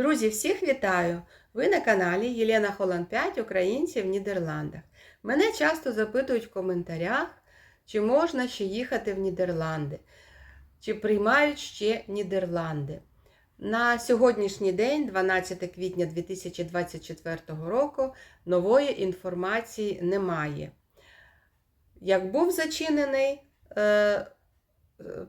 Друзі, всіх вітаю! Ви на каналі Єлена Холланд 5 Українці в Нідерландах. Мене часто запитують в коментарях, чи можна ще їхати в Нідерланди, чи приймають ще Нідерланди. На сьогоднішній день, 12 квітня 2024 року, нової інформації немає. Як був зачинений е, е,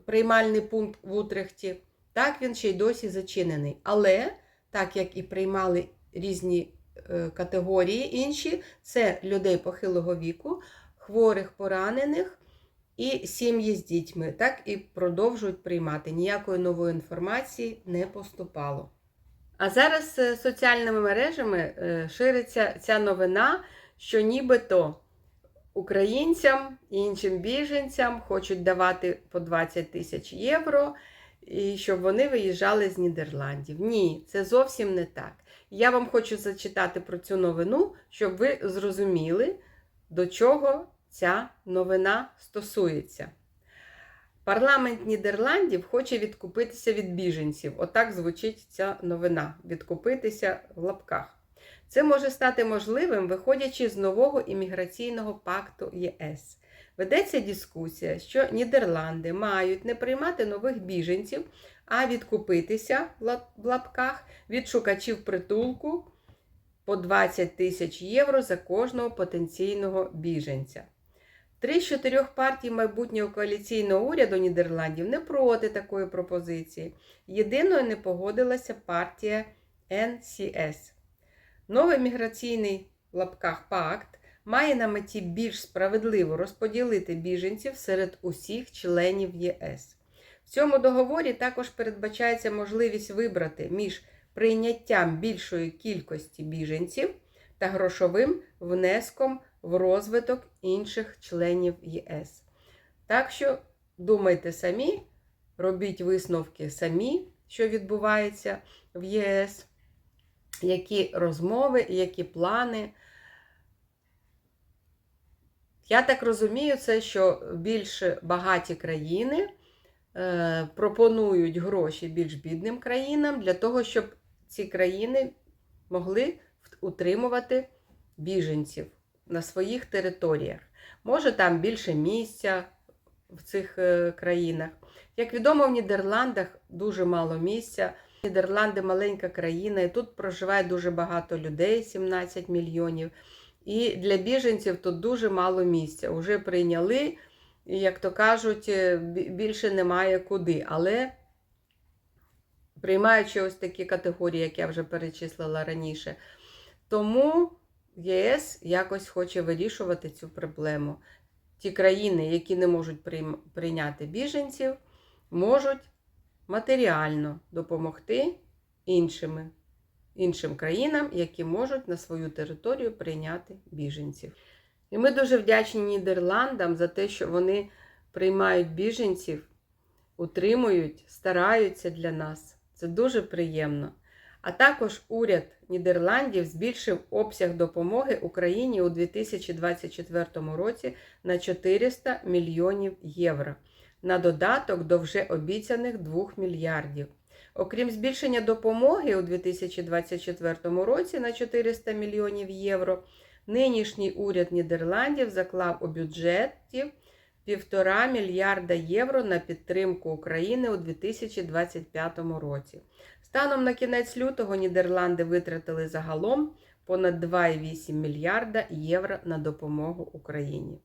приймальний пункт в Утрехті, так він ще й досі зачинений. Але, так як і приймали різні е, категорії інші, це людей похилого віку, хворих, поранених і сім'ї з дітьми, так і продовжують приймати. Ніякої нової інформації не поступало. А зараз е, соціальними мережами е, шириться ця новина, що нібито українцям і іншим біженцям хочуть давати по 20 тисяч євро, і щоб вони виїжджали з Нідерландів. Ні, це зовсім не так. Я вам хочу зачитати про цю новину, щоб ви зрозуміли, до чого ця новина стосується. Парламент Нідерландів хоче відкупитися від біженців. Отак звучить ця новина: відкупитися в лапках. Це може стати можливим, виходячи з нового імміграційного пакту ЄС. Ведеться дискусія, що Нідерланди мають не приймати нових біженців, а відкупитися в лапках від шукачів притулку по 20 тисяч євро за кожного потенційного біженця. Три з чотирьох партій майбутнього коаліційного уряду Нідерландів не проти такої пропозиції. Єдиною не погодилася партія НСС. Новий міграційний в лапках пакт має на меті більш справедливо розподілити біженців серед усіх членів ЄС. В цьому договорі також передбачається можливість вибрати між прийняттям більшої кількості біженців та грошовим внеском в розвиток інших членів ЄС. Так що думайте самі, робіть висновки самі, що відбувається в ЄС, які розмови, які плани. Я так розумію, це, що більш багаті країни е, пропонують гроші більш бідним країнам для того, щоб ці країни могли утримувати біженців на своїх територіях. Може, там більше місця в цих е, країнах. Як відомо, в Нідерландах дуже мало місця. Нідерланди маленька країна, і тут проживає дуже багато людей, 17 мільйонів. І для біженців тут дуже мало місця. Уже прийняли, і, як то кажуть, е, більше немає куди. Але приймаючи ось такі категорії, як я вже перечислила раніше. Тому ЄС якось хоче вирішувати цю проблему. Ті країни, які не можуть прийняти біженців, можуть матеріально допомогти іншими, іншим країнам, які можуть на свою територію прийняти біженців. І ми дуже вдячні Нідерландам за те, що вони приймають біженців, утримують, стараються для нас. Це дуже приємно. А також уряд Нідерландів збільшив обсяг допомоги Україні у 2024 році на 400 мільйонів євро на додаток до вже обіцяних 2 мільярдів. Окрім збільшення допомоги у 2024 році на 400 мільйонів євро, нинішній уряд Нідерландів заклав у бюджеті 1,5 мільярда євро на підтримку України у 2025 році. Станом на кінець лютого Нідерланди витратили загалом понад 2,8 мільярда євро на допомогу Україні.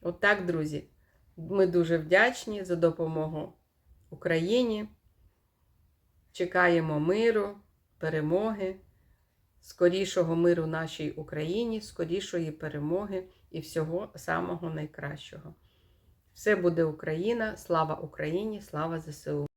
Отак, От друзі, ми дуже вдячні за допомогу Україні. Чекаємо миру, перемоги, скорішого миру нашій Україні, скорішої перемоги і всього самого найкращого. Все буде Україна, слава Україні, слава ЗСУ!